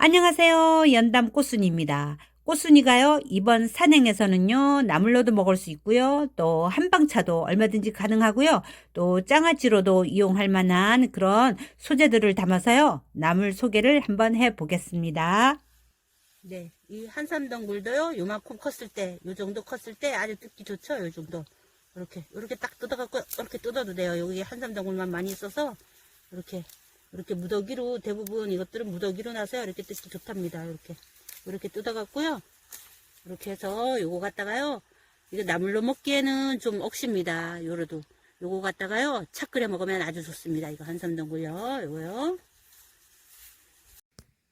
안녕하세요. 연담 꽃순이입니다. 꽃순이가요, 이번 산행에서는요, 나물로도 먹을 수 있고요, 또 한방차도 얼마든지 가능하고요, 또 장아찌로도 이용할 만한 그런 소재들을 담아서요, 나물 소개를 한번 해 보겠습니다. 네, 이 한삼동 물도요, 요만큼 컸을 때, 요 정도 컸을 때 아주 뜯기 좋죠, 요 정도. 이렇게, 이렇게 딱 뜯어갖고, 이렇게 뜯어도 돼요. 여기 한삼동 물만 많이 있어서, 이렇게, 이렇게 무더기로, 대부분 이것들은 무더기로 나서 이렇게 뜯기 좋답니다. 이렇게, 이렇게 뜯어갖고요. 이렇게 해서 요거 갖다가요, 이거 나물로 먹기에는 좀 억십니다. 요로도. 요거 갖다가요, 차 끓여 먹으면 아주 좋습니다. 이거 한삼동 물요, 요거요.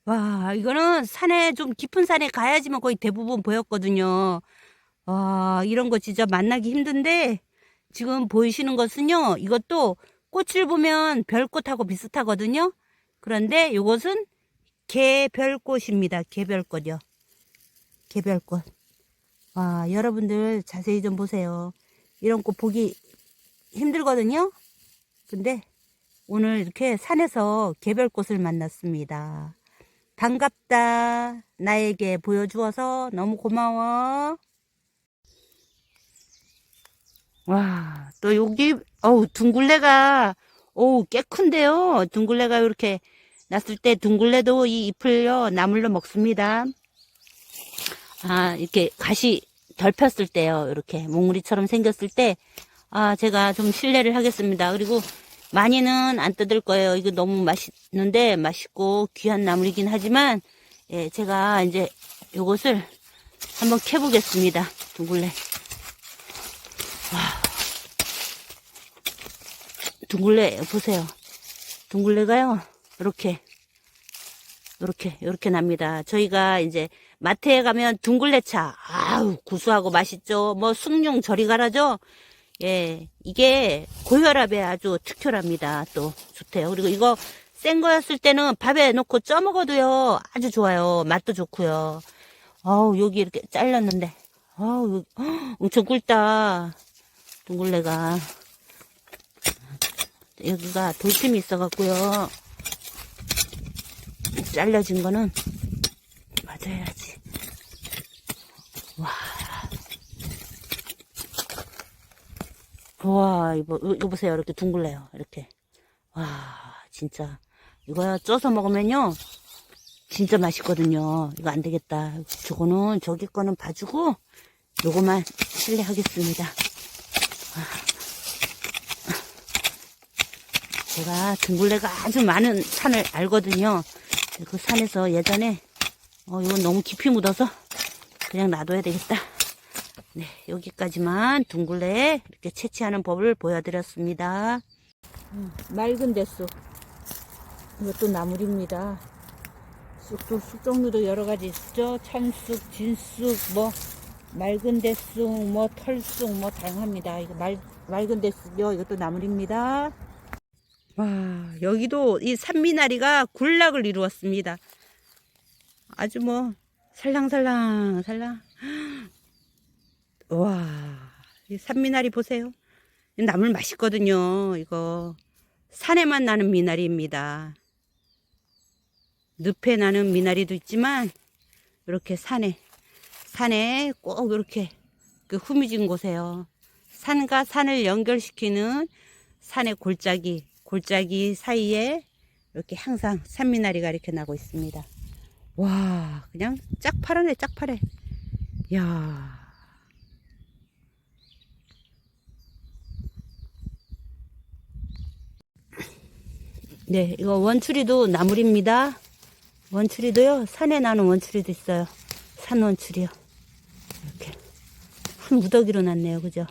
와, 이거는 산에 좀 깊은 산에 가야지만 거의 대부분 보였거든요. 와, 이런 거 진짜 만나기 힘든데 지금 보이시는 것은요. 이것도 꽃을 보면 별꽃하고 비슷하거든요. 그런데 이것은 개별꽃입니다. 개별꽃이요. 개별꽃. 와, 여러분들 자세히 좀 보세요. 이런 꽃 보기 힘들거든요. 근데 오늘 이렇게 산에서 개별꽃을 만났습니다. 반갑다. 나에게 보여주어서 너무 고마워. 와, 또 여기, 어우, 둥글레가, 어우, 꽤 큰데요. 둥글레가 이렇게 났을 때 둥글레도 이 잎을요, 나물로 먹습니다. 아, 이렇게 가시 덜 폈을 때요. 이렇게 몽우리처럼 생겼을 때, 아, 제가 좀 실례를 하겠습니다. 그리고 많이는 안 뜯을 거예요. 이거 너무 맛있는데, 맛있고 귀한 나물이긴 하지만, 예, 제가 이제 요것을 한번 캐보겠습니다. 둥글레. 둥글레, 보세요. 둥글레가요, 이렇게, 이렇게, 이렇게 납니다. 저희가 이제 마트에 가면 둥글레차, 아우, 구수하고 맛있죠. 뭐, 숭늉 저리 가라죠. 예, 이게 고혈압에 아주 특효랍니다. 또 좋대요. 그리고 이거 센 거였을 때는 밥에 넣고 쪄 먹어도요. 아주 좋아요. 맛도 좋고요. 아우, 여기 이렇게 잘랐는데. 아우, 엄청 굵다. 둥글레가. 여기가 돌틈이 있어갖고요. 잘라진 거는 맞아야지. 와. 와, 이거, 이거 보세요. 이렇게 둥글래요. 이렇게. 와, 진짜. 이거 쪄서 먹으면요. 진짜 맛있거든요. 이거 안 되겠다. 저거는, 저기 거는 봐주고, 요거만 실례하겠습니다. 아. 제가 둥글레가 아주 많은 산을 알거든요. 그 산에서 예전에, 어, 이건 너무 깊이 묻어서 그냥 놔둬야 되겠다. 네, 여기까지만 둥글레 이렇게 채취하는 법을 보여드렸습니다. 음, 맑은 대쑥. 이것도 나물입니다. 쑥도 쑥 종류도 여러 가지 있죠. 찬쑥, 진쑥, 뭐 맑은 대쑥, 뭐 털쑥, 뭐 다양합니다. 이거 말, 맑은 대쑥요. 이것도 나물입니다. 와, 여기도 이 산미나리가 군락을 이루었습니다. 아주 뭐 살랑살랑 살랑. 와, 이 산미나리 보세요. 이 나물 맛있거든요. 이거 산에만 나는 미나리입니다. 늪에 나는 미나리도 있지만 이렇게 산에 산에 꼭 이렇게 그 후미진 곳에요. 산과 산을 연결시키는 산의 골짜기 골짜기 사이에 이렇게 항상 산미나리가 이렇게 나고 있습니다. 와, 그냥 짝 파라네, 짝 파래. 야. 네, 이거 원추리도 나물입니다. 원추리도요, 산에 나는 원추리도 있어요. 산 원추리요. 이렇게. 큰 무더기로 났네요. 그죠?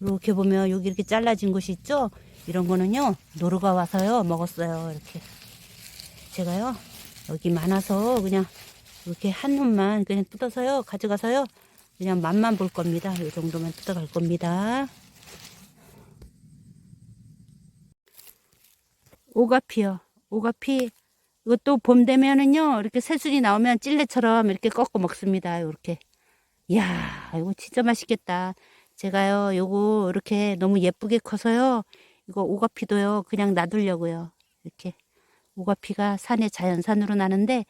이렇게 보면 여기 이렇게 잘라진 곳이 있죠? 이런 거는요, 노루가 와서요, 먹었어요. 이렇게. 제가요, 여기 많아서 그냥 이렇게 한 놈만 그냥 뜯어서요, 가져가서요, 그냥 맛만 볼 겁니다. 이 정도만 뜯어갈 겁니다. 오가피요. 오가피. 이것도 봄 되면은요, 이렇게 새순이 나오면 찔레처럼 이렇게 꺾어 먹습니다. 이렇게. 이야, 이거 진짜 맛있겠다. 제가요, 요거 이렇게 너무 예쁘게 커서요, 이거 오가피도요, 그냥 놔두려고요. 이렇게. 오가피가 산에 자연산으로 나는데,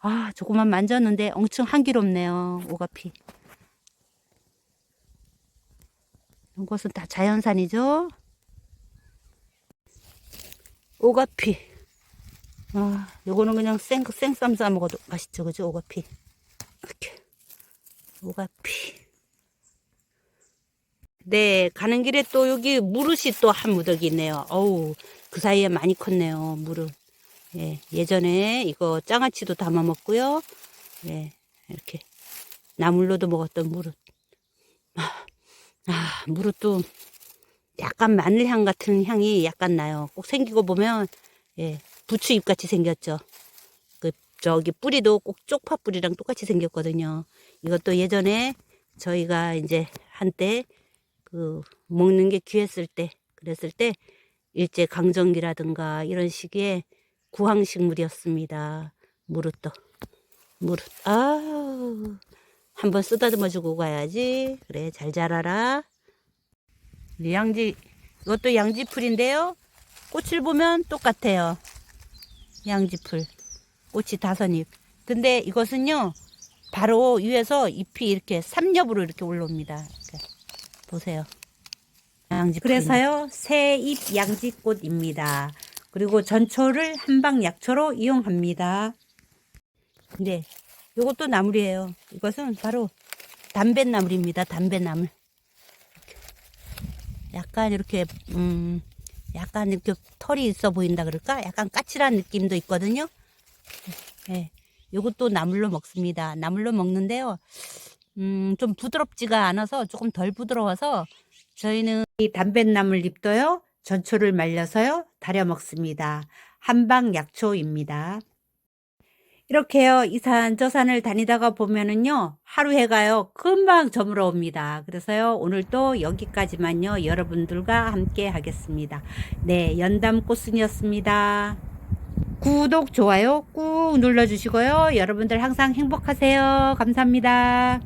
아, 조금만 만졌는데 엄청 향기롭네요. 오가피. 이것은 다 자연산이죠. 오가피. 아, 요거는 그냥 생, 생쌈 싸 먹어도 맛있죠. 그죠? 오가피. 이렇게. 오가피. 네, 가는 길에 또 여기 무릇이 또 한 무더기 있네요. 어우, 그 사이에 많이 컸네요. 무릇. 예, 예전에 이거 장아찌도 담아 먹고요. 예, 이렇게 나물로도 먹었던 무릇. 아, 아, 무릇도 약간 마늘향 같은 향이 약간 나요. 꼭 생기고 보면 예, 부추잎 같이 생겼죠. 그 저기 뿌리도 꼭 쪽파 뿌리랑 똑같이 생겼거든요. 이것도 예전에 저희가 이제 한때 그 먹는 게 귀했을 때 그랬을 때 일제 강점기라든가 이런 시기에 구황 식물이었습니다. 무릇도 무릇 아 한번 쓰다듬어 주고 가야지. 그래 잘 자라라. 양지 이것도 양지풀인데요. 꽃을 보면 똑같아요. 양지풀 꽃이 다섯 잎. 근데 이것은요 바로 위에서 잎이 이렇게 삼엽으로 이렇게 올라옵니다. 보세요 양지풀 그래서요, 새잎 양지꽃입니다. 그리고 전초를 한방 약초로 이용합니다. 네, 이것도 나물이에요. 이것은 바로 담뱃나물입니다. 담뱃나물. 약간 이렇게 음, 약간 이렇게 털이 있어 보인다 그럴까? 약간 까칠한 느낌도 있거든요. 네, 이것도 나물로 먹습니다. 나물로 먹는데요. 음, 좀 부드럽지가 않아서 조금 덜 부드러워서 저희는 이 담뱃나물 잎도요, 전초를 말려서요, 달여 먹습니다. 한방 약초입니다. 이렇게요, 이 산, 저 산을 다니다가 보면은요, 하루 해가요, 금방 저물어 옵니다. 그래서요, 오늘 또 여기까지만요, 여러분들과 함께 하겠습니다. 네, 연담 꽃순이었습니다. 구독, 좋아요 꾹 눌러주시고요. 여러분들 항상 행복하세요. 감사합니다.